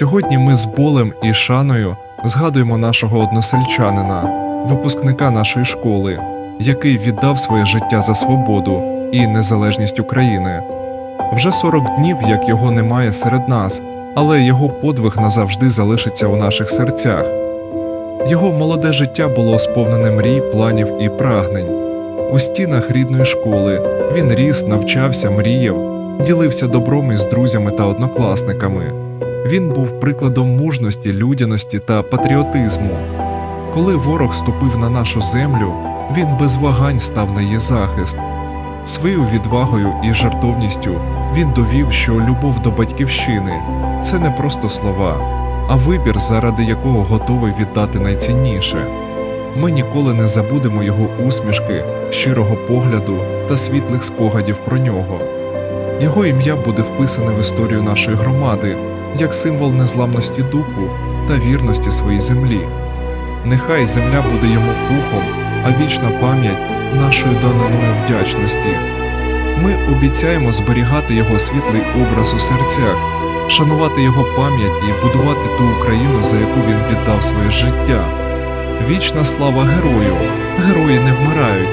Сьогодні ми з болем і шаною згадуємо нашого односельчанина, випускника нашої школи, який віддав своє життя за свободу і незалежність України. Вже 40 днів, як його немає серед нас, але його подвиг назавжди залишиться у наших серцях. Його молоде життя було сповнене мрій, планів і прагнень. У стінах рідної школи він ріс, навчався, мріяв, ділився добром із друзями та однокласниками. Він був прикладом мужності, людяності та патріотизму. Коли ворог ступив на нашу землю, він без вагань став на її захист. Своєю відвагою і жартовністю він довів, що любов до батьківщини це не просто слова, а вибір, заради якого готовий віддати найцінніше. Ми ніколи не забудемо його усмішки, щирого погляду та світлих спогадів про нього. Його ім'я буде вписане в історію нашої громади як символ незламності духу та вірності своїй землі. Нехай земля буде йому пухом, а вічна пам'ять нашою даниною вдячності. Ми обіцяємо зберігати його світлий образ у серцях, шанувати його пам'ять і будувати ту Україну, за яку він віддав своє життя. Вічна слава герою! Герої не вмирають,